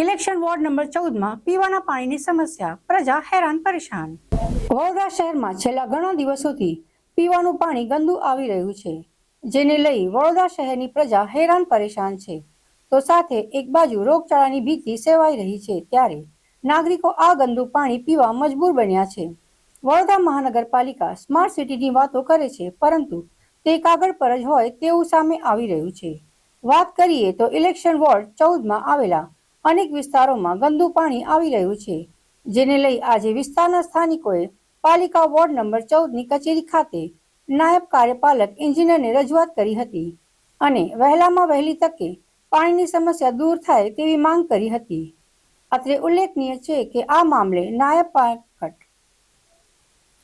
Election ward number ચૌદમાં પીવાના પાણીની સમસ્યા. પ્રજા હેરાન પરેશાન. વડોદરા શહેરમાં છેલ્લા ઘણા દિવસોથી પીવાનું પાણી ગંદુ આવી રહ્યું છે, જેને લઈ વડોદરા શહેરની પ્રજા હેરાન પરેશાન છે. તો સાથે એક બાજુ રોગચાળાની ભીતિ સેવાઈ રહી છે, ત્યારે નાગરિકો આ ગંદુ પાણી પીવા મજબૂર બન્યા છે. વડોદરા મહાનગરપાલિકા સ્માર્ટ સિટીની વાતો કરે છે, પરંતુ તે કાગળ પર જ હોય તેવું સામે આવી રહ્યું છે. વાત કરીએ તો ઇલેક્શન વોર્ડ ચૌદમાં આવેલા અનેક વિસ્તારોમાં ગંદુ પાણી આવી રહ્યું છે. જેને લઈ આજે વિસ્તારના સ્થાનિકોએ પાલિકા વોર્ડ નંબર ચૌદની કચેરી ખાતે નાયબ કાર્યપાલક એન્જિનિયરને રજૂઆત કરી હતી અને વહેલામાં વહેલી તકે પાણીની સમસ્યા દૂર થાય તેવી માંગ કરી હતી. અત્રે ઉલ્લેખનીય છે કે આ મામલે નાયબ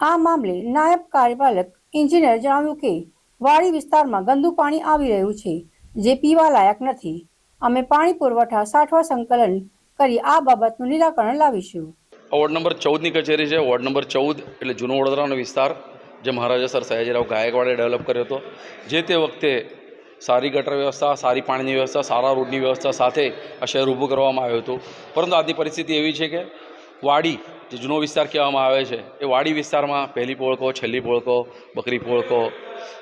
આ મામલે નાયબ કાર્યપાલક એન્જિનિયર જણાવ્યું કે વાડી વિસ્તારમાં ગંદુ પાણી આવી રહ્યું છે, જે પીવા લાયક નથી. અમે પાણી પુરવઠા, સાઠવા સંકલન કરી આ બાબતનું નિરાકરણ લાવીશું. વોર્ડ નંબર ચૌદની કચેરી છે. વોર્ડ નંબર ચૌદ એટલે જૂનો વડોદરાનો વિસ્તાર જે મહારાજા સર સયાજીરાવ ગાયકવાડે ડેવલપ કર્યો હતો. જે તે વખતે સારી ગટર વ્યવસ્થા, સારી પાણીની વ્યવસ્થા, સારા રોડની વ્યવસ્થા સાથે આ શહેર ઊભું કરવામાં આવ્યું હતું. પરંતુ આજની પરિસ્થિતિ એવી છે કે વાડી, જે જૂનો વિસ્તાર કહેવામાં આવે છે, એ વાડી વિસ્તારમાં પહેલી પોળકો, છેલ્લી પોળકો, બકરી પોળકો,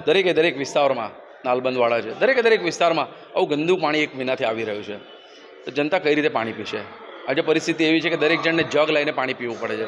દરેકે દરેક વિસ્તારમાં નાલબંધવાળા છે. દરેકે દરેક વિસ્તારમાં આવું ગંદુ પાણી એક મહિનાથી આવી રહ્યું છે. તો જનતા કઈ રીતે પાણી પીશે? આજે પરિસ્થિતિ એવી છે કે દરેક જણને જગ લઈને પાણી પીવું પડે છે.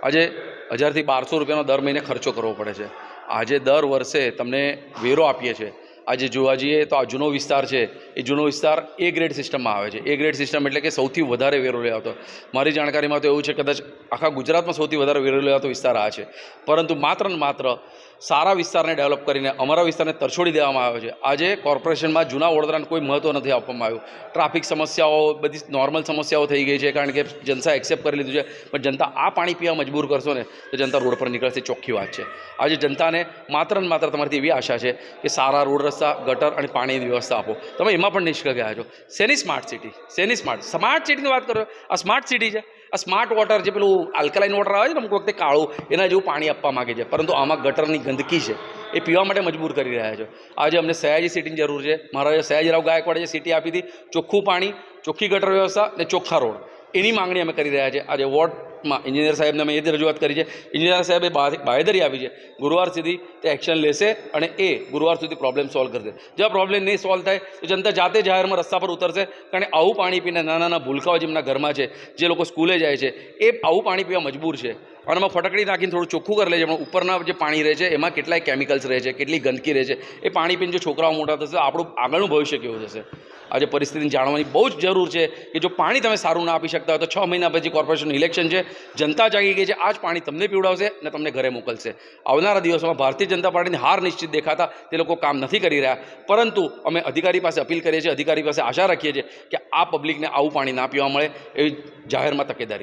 આજે હજારથી બારસો રૂપિયાનો દર મહિને ખર્ચો કરવો પડે છે. આજે દર વર્ષે તમને વેરો આપીએ છીએ. આજે જોવા જઈએ તો આ જૂનો વિસ્તાર છે, એ જૂનો વિસ્તાર એ ગ્રેડ સિસ્ટમમાં આવે છે. એ ગ્રેડ સિસ્ટમ એટલે કે સૌથી વધારે વેરો લેવાતો મારી જાણકારીમાં તો એવું છે, કદાચ આખા ગુજરાતમાં સૌથી વધારે વેરો લેવાતો વિસ્તાર આ છે. પરંતુ માત્ર ને માત્ર સારા વિસ્તારને ડેવલપ કરીને અમારા વિસ્તારને તરછોડી દેવામાં આવ્યો છે. આજે કોર્પોરેશનમાં જૂના વડોદરાને કોઈ મહત્ત્વ નથી આપવામાં આવ્યું. ટ્રાફિક સમસ્યાઓ, બધી નોર્મલ સમસ્યાઓ થઈ ગઈ છે, કારણ કે જનતા એક્સેપ્ટ કરી લીધું છે. પણ જનતા આ પાણી પીવા મજબૂર કરશો ને, તો જનતા રોડ પર નીકળશે. ચોખ્ખી વાત છે. આજે જનતાને માત્ર ને માત્ર તમારાથી એવી આશા છે કે સારા રોડ રસ્તા ગટર અને પાણીની વ્યવસ્થા આપો. તમે એમાં પણ નિષ્ફળ ગયા છો. શેની સ્માર્ટ સિટી શેની સ્માર્ટ સ્માર્ટ સિટીની વાત કરો. આ સ્માર્ટ સિટી છે. આ સ્માર્ટ વોટર જે પેલું આલ્કલાઇન વોટર આવે છે ને અમુક વખતે કાળું, એના જેવું પાણી આપવા માગે છે. પરંતુ આમાં ગટરની ગંદકી છે. એ પીવા માટે મજબૂર કરી રહ્યા છે. આજે અમને સયાજી સિટીની જરૂર છે. મહારાજા સયાજીરાવ ગાયકવાડે જે સિટી આપી હતી, ચોખ્ખું પાણી, ચોખ્ખી ગટર વ્યવસ્થા અને ચોખ્ખા રોડ. એની માંગણી અમે કરી રહ્યા છીએ આજે વોર્ડમાં એન્જિનિયર સાહેબને અમે એ રજૂઆત કરી છે. એન્જિનિયર સાહેબે બાહેધરી આપી છે. ગુરુવાર સુધી તે એક્શન લેશે અને એ ગુરુવાર સુધી પ્રોબ્લેમ સોલ્વ કરશે. જો પ્રોબ્લેમ નહીં સોલ્વ થાય તો જનતા જાતે જાહેરમાં રસ્તા પર ઉતરશે. કારણ કે આવું પાણી પીને નાના નાના ભૂલકાઓ જેમના ઘરમાં છે, જે લોકો સ્કૂલે જાય છે, એ આવું પાણી પીવા મજબૂર છે. અને એમાં ફટકડી નાખીને થોડું ચોખ્ખું કરી લેજે, પણ ઉપરના જે પાણી રહે છે, એમાં કેટલાય કેમિકલ્સ રહે છે, કેટલી ગંદકી રહે છે, એ પાણી પીને જો છોકરાઓ મોટા થશે આપણું આગળનું ભવિષ્ય કેવું થશે? આજે પરિસ્થિતિને જાણવાની બહુ જ જરૂર છે કે જો પાણી તમે સારું ના આપી શકતા હોય તો છ મહિના પછી કોર્પોરેશનનું ઇલેક્શન છે, જનતા જાગી ગઈ છે આ જ પાણી તમને પીવડાવશે અને તમને ઘરે મોકલશે. આવનારા દિવસોમાં ભારતીય જનતા પાર્ટીની હાર નિશ્ચિત દેખાતા તે લોકો કામ નથી કરી રહ્યા. પરંતુ અમે અધિકારી પાસે અપીલ કરીએ છીએ, અધિકારી પાસે આશા રાખીએ છીએ કે આ પબ્લિકને આવું પાણી ના પીવા મળે એવી જાહેરમાં તકેદારી